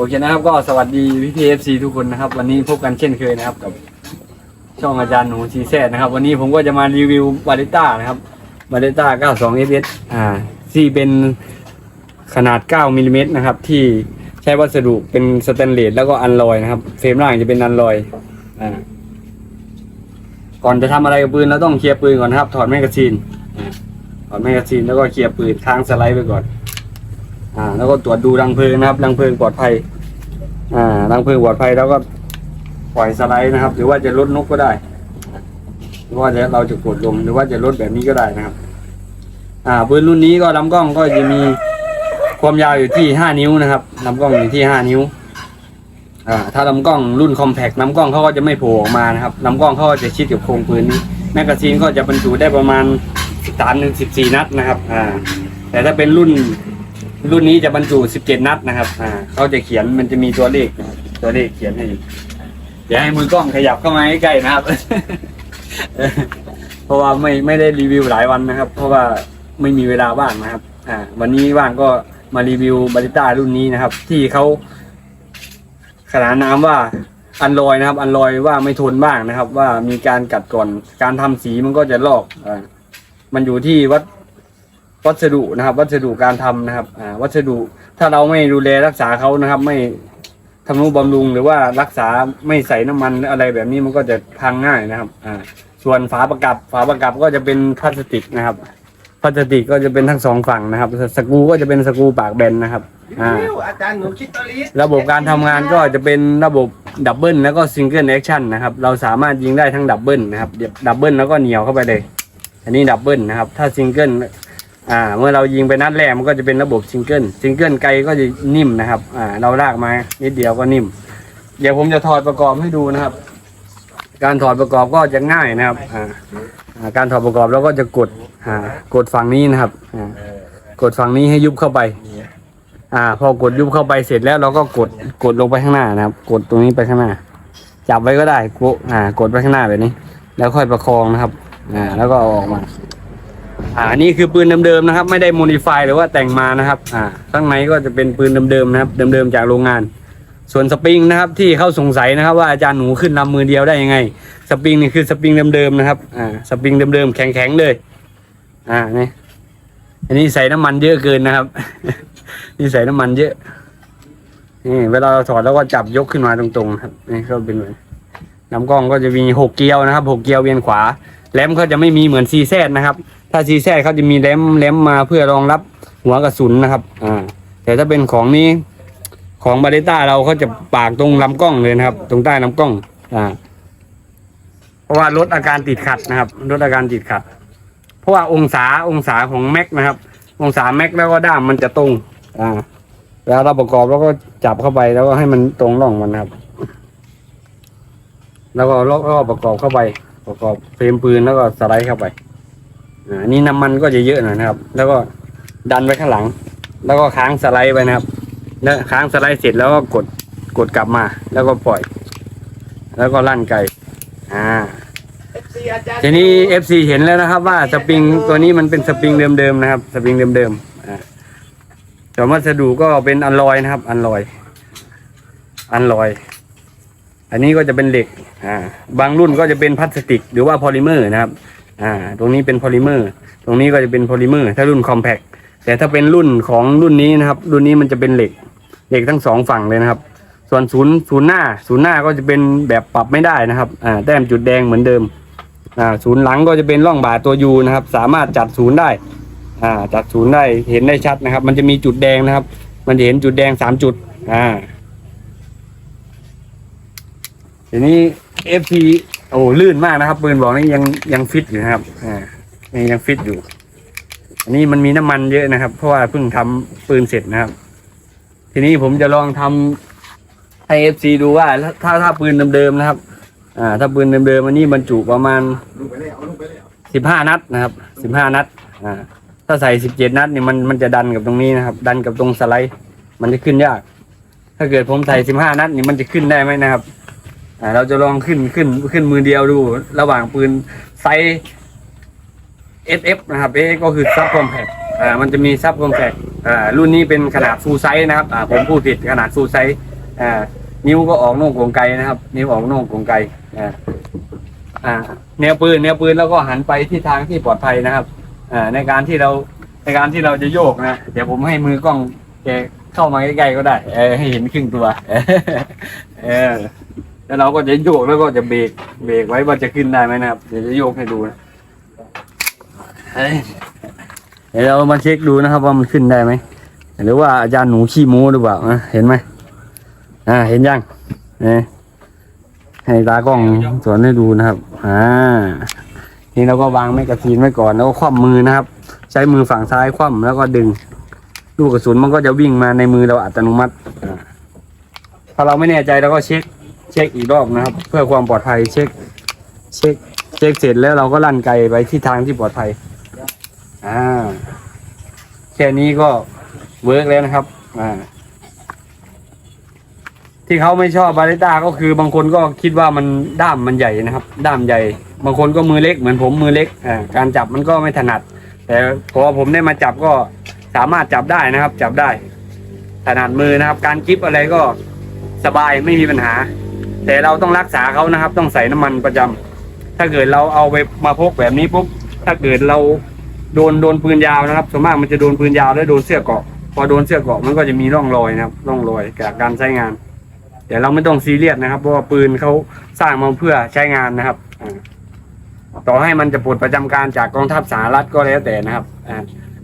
โอเคนะครับ ก็สวัสดีพี่พีเอฟซีทุกคนนะครับ วันนี้พบกันเช่นเคยนะครับ กับช่องอาจารย์หนูซีแซดนะครับ วันนี้ผมก็จะมารีวิวบาริต้านะครับบาริต้า92 fs อ่าที่เป็นขนาด 9มิลลิเมตรนะครับ ที่ใช้วัสดุเป็นสแตนเลสแล้วก็อันลอยนะครับ เฟรมล่างจะเป็นอันลอยอ่าก่อนจะทำอะไรกับปืนเราต้องเคลียร์ปืนก่อนนะครับ ถอดแมกกาซีนถอดแมกกาซีนแล้วก็เคลียร์ปืนค้างสไลด์ไปก่อน อ่า แล้วก็ตรวจดูรังเพลิงนะครับรังเพลิงปลอดภัย อ่ารังเพลิงปลอดภัยแล้วก็ปล่อยสไลด์นะครับ หรือว่าจะลดนกก็ได้หรือว่าจะเราจะกดลงหรือว่าจะลดแบบนี้ก็ได้นะครับ อ่าปืนรุ่นนี้ก็ลำกล้องก็จะมีความยาวอยู่ที่ห้านิ้วนะครับลำกล้องอยู่ที่ห้านิ้วอ่าถ้าลำกล้องรุ่นคอมแพกลำกล้องเขาก็จะไม่โผล่ออกมานะครับลำกล้องเขาก็จะชิดกับโครงปืนนี้แมกกาซีนก็จะบรรจุได้ประมาณสามถึงสิบสี่นัดนะครับ อ่า แต่ถ้าเป็นรุ่น รุ่นนี้จะบรรจุ 17 นัดนะครับ อ่าเขาจะเขียนมันจะมีตัวเลขนะครับตัวเลขเขียนให้อยู่เดี๋ยวให้มือกล้องขยับเข้ามาใกล้ๆนะครับ เพราะว่าไม่ไม่ได้รีวิวหลายวันนะครับ เพราะว่าไม่มีเวลาว่างนะครับ อ่า วันนี้ว่างก็มารีวิวบาริต้ารุ่นนี้นะครับ ที่เขาขนานนามว่าอันลอยนะครับ อันลอยว่าไม่ทนบ้างนะครับ ว่ามีการกัดก่อนการทำสีมันก็จะลอกอ่ามันอยู่ที่วัด วัสดุนะครับ วัสดุการทำนะครับอ่าวัสดุถ้าเราไม่ดูแลรักษาเขานะครับ ไม่ทำนุบำรุงหรือว่ารักษาไม่ใส่น้ำมันอะไรแบบนี้มันก็จะพังง่ายนะครับอ่าส่วนฝาประกับฝาประกับก็จะเป็นพลาสติกนะครับพลาสติกก็จะเป็นทั้งสองฝั่งนะครับสกูก็จะเป็นสกูปากแบนนะครับอ่าอาจารย์หนูคิดตอลิสระบบการทำงานก็จะเป็นระบบดับเบิลแล้วก็ซิงเกิลแอคชั่นนะครับ เราสามารถยิงได้ทั้งดับเบิลนะครับดับเบิลแล้วก็เหนียวเข้าไปเลย อันนี้ดับเบิลนะครับ ถ้าซิงเกิล อ่า เมื่อเรายิงไปนัดแรกมันก็จะเป็นระบบซิงเกิลซิงเกิลไกลก็จะนิ่มนะครับ อ่า เราลากมานิดเดียวก็นิ่ม เดี๋ยวผมจะถอดประกอบให้ดูนะครับ การถอดประกอบก็จะง่ายนะครับ อ่าการถอดประกอบเราก็จะกดอ่ากดฝั่งนี้นะครับอ่ากดฝั่งนี้ให้ยุบเข้าไป อ่า พอกดยุบเข้าไปเสร็จแล้วเราก็กดกดลงไปข้างหน้านะครับ กดตรงนี้ไปข้างหน้า จับไว้ก็ได้กดอ่ากดไปข้างหน้าแบบนี้ แล้วค่อยประคองนะครับ อ่า แล้วก็เอาออกมา อ่านี่คือปืนเดิมๆนะครับ ไม่ได้โมดิฟายหรือว่าแต่งมานะครับอ่าข้างในก็จะเป็นปืนเดิมๆนะครับเดิมๆจากโรงงาน ส่วนสปริงนะครับที่เขาสงสัยนะครับ ว่าอาจารย์หนูขึ้นลำมือเดียวได้ยังไง สปริงนี่คือสปริงเดิมๆนะครับอ่าสปริงเดิมๆแข็งๆเลย อ่านี่อันนี้ใส่น้ำมันเยอะเกินนะครับ นี่ใส่น้ำมันเยอะนี่เวลาเราถอดแล้วก็จับยกขึ้นมาตรงๆครับนี่ก็เป็นเหมือนลำกล้องก็จะมีหกเกลียวนะครับหกเกลียวเวียนขวาแรมเขาจะไม่มีเหมือนซีแซนะครับ ถ้าซีแซเขาจะมีแรมแรมมาเพื่อรองรับหัวกระสุนนะครับ อ่า แต่ถ้าเป็นของนี้ของบาริต้าเราเขาจะปากตรงลำกล้องเลยนะครับ ตรงใต้ลำกล้อง อ่า เพราะว่าลดอาการติดขัดนะครับลดอาการติดขัด เพราะว่าองศาองศาของแม็กนะครับ องศาแม็กแล้วก็ด้ามมันจะตรง อ่า แล้วเราประกอบแล้วก็จับเข้าไปแล้วก็ให้มันตรงร่องมันนะครับ แล้วก็ล็อกแล้วก็ประกอบเข้าไป ประกอบเฟรมปืนแล้วก็สไลด์เข้าไป อ่านี่น้ำมันก็จะเยอะหน่อยนะครับ แล้วก็ดันไปข้างหลัง แล้วก็ค้างสไลด์ไปนะครับ แล้วค้างสไลด์เสร็จแล้วก็กดกดกลับมา แล้วก็ปล่อย แล้วก็ลั่นไกอ่าเอฟซีอาทีนี้ FC เห็นแล้วนะครับ ว่าสปริงตัวนี้มันเป็นสปริงเดิมๆนะครับ สปริงเดิมๆอ่าส่วนวัสดุก็เป็นอันลอยนะครับ อันลอย อันลอย อันนี้ก็จะเป็นเหล็ก อ่า บางรุ่นก็จะเป็นพลาสติก หรือว่าพอลิเมอร์นะครับ อ่า ตรงนี้เป็นโพลิเมอร์ ตรงนี้ก็จะเป็นโพลิเมอร์ ถ้ารุ่นคอมแพคแต่ถ้าเป็นรุ่นของรุ่นนี้นะครับ รุ่นนี้มันจะเป็นเหล็ก เหล็กทั้งสองฝั่งเลยนะครับ ส่วนศูนย์ศูนย์หน้า ศูนย์หน้าก็จะเป็นแบบปรับไม่ได้นะครับ อ่า แต้มจุดแดงเหมือนเดิม อ่า ศูนย์หลังก็จะเป็นร่องบาตัวยูนะครับ สามารถจัดศูนย์ได้ อ่า จัดศูนย์ได้ เห็นได้ชัดนะครับ มันจะมีจุดแดงนะครับ มันจะเห็นจุดแดงสามจุด อ่า ทีนี้ FP โอ้ลื่นมากนะครับปืนบอกนี่ยังยังฟิตอยู่นะครับอ่ายังยังฟิตอยู่ อันนี้มันมีน้ำมันเยอะนะครับ เพราะว่าเพิ่งทำปืนเสร็จนะครับ ทีนี้ผมจะลองทำให้ FC ดูว่า ถ้าถ้าปืนเดิมๆนะครับ อ่า ถ้าปืนเดิมๆอันนี้บรรจุประมาณสิบห้านัดนะครับสิบห้านัด อ่า ถ้าใส่สิบเจ็ดนัดนี่มันมันจะดันกับตรงนี้นะครับ ดันกับตรงสไลด์ มันจะขึ้นยาก ถ้าเกิดผมใส่สิบห้านัดนี่มันจะขึ้นได้ไหมนะครับ อ่าเราจะลองขึ้นขึ้นขึ้นมือเดียวดู ระหว่างปืนไซส์ SF นะครับ SF ก็คือซับคอมแพคอ่ามันจะมีซับคอมแพคอ่ารุ่นนี้เป็นขนาดฟูลไซส์นะครับอ่าผมพูดผิดขนาดฟูลไซส์อ่านิ้วก็ออกนอกกรงไกนะครับ นิ้วออกนอกกรงไกอ่าอ่าแนวปืนแนวปืนแล้วก็หันไปที่ทางที่ปลอดภัยนะครับอ่าในการที่เราในการที่เราจะโยกนะ เดี๋ยวผมให้มือกล้องแกเข้ามาใกล้ๆก็ได้ เออให้เห็นครึ่งตัว เออ แล้วเราก็จะโยกแล้วก็จะเบรกเบรกไว้ว่าจะขึ้นได้ไหมนะครับเดี๋ยวจะโยกให้ดูนะเอ้ยเดี๋ยวเรามาเช็คดูนะครับว่ามันขึ้นได้ไหมหรือว่าอาจารย์หนูขี้โม้หรือเปล่านะเห็นไหมอ่า เห็นยังเนี่ยให้ตากล้องสอนให้ดูนะครับ อ่านี่เราก็วางแมกกาซีนไว้ก่อนแล้วก็คว่ำมือนะครับ ใช้มือฝั่งซ้ายคว่ำแล้วก็ดึง ลูกกระสุนมันก็จะวิ่งมาในมือเราอัตโนมัติอ่าถ้าเราไม่แน่ใจเราก็เช็ค เช็คอีกรอบนะครับ เพื่อความปลอดภัยเช็ค เช็ค เช็คเสร็จแล้วเราก็ลั่นไกไปที่ทางที่ปลอดภัยอ่าแค่นี้ก็เวิร์กแล้วนะครับอ่าที่เขาไม่ชอบบาริต้าก็คือบางคนก็คิดว่ามันด้ามมันใหญ่นะครับ ด้ามใหญ่ บางคนก็มือเล็กเหมือนผมมือเล็กอ่าการจับมันก็ไม่ถนัด แต่พอผมได้มาจับก็สามารถจับได้นะครับ จับได้ถนัดมือนะครับ การกริปอะไรก็สบายไม่มีปัญหา แต่เราต้องรักษาเขานะครับ ต้องใส่น้ำมันประจำถ้าเกิดเราเอาไปมาพกแบบนี้ปุ๊บถ้าเกิดเราโดนโดนปืนยาวนะครับส่วนมากมันจะโดนปืนยาวแล้วโดนเสื้อเกาะพอโดนเสื้อเกาะมันก็จะมีร่องรอยนะครับร่องรอยจากการใช้งาน แต่เราไม่ต้องซีเรียสนะครับ เพราะว่าปืนเขาสร้างมาเพื่อใช้งานนะครับต่อให้มันจะปลดประจำการจากกองทัพสหรัฐก็แล้วแต่นะครับ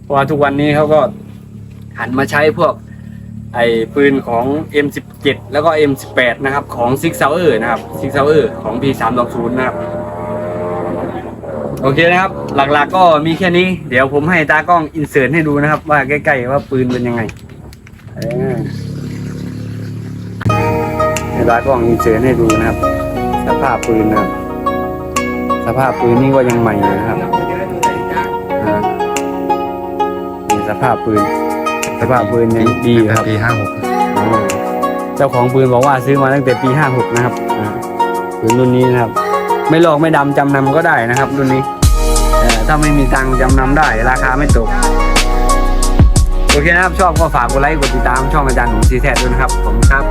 เพราะว่าทุกวันนี้เขาก็หันมาใช้พวก ไอ้ปืนของ M17 แล้วก็ M18 นะครับของ Six Sauer นะครับ Six Sauer ของ P320 นะครับ โอเคนะครับ หลักๆก็มีแค่นี้ เดี๋ยวผมให้ตากล้องอินเสิร์ตให้ดูนะครับ ว่าใกล้ๆว่าปืนเป็นยังไงเออให้ตากล้องอินเสิร์ตให้ดูนะครับ สภาพปืนนะครับ สภาพปืนนี่ก็ยังใหม่อยู่นะครับอ่านี่สภาพปืน สภาพปืนยังดีอยู่ครับปีห้าหกอ๋อเจ้าของปืนบอกว่าซื้อมาตั้งแต่ปีห้าหกนะครับอ่าปืนรุ่นนี้นะครับ ไม่ลอกไม่ดำจำนำก็ได้นะครับ รุ่นนี้แต่ถ้าไม่มีตังค์จำนำได้ ราคาไม่ตกโอเคนะครับชอบก็ฝากกดไลค์กดติดตามช่องอาจารย์หนุ่มซีแทด้วยนะครับผมครับ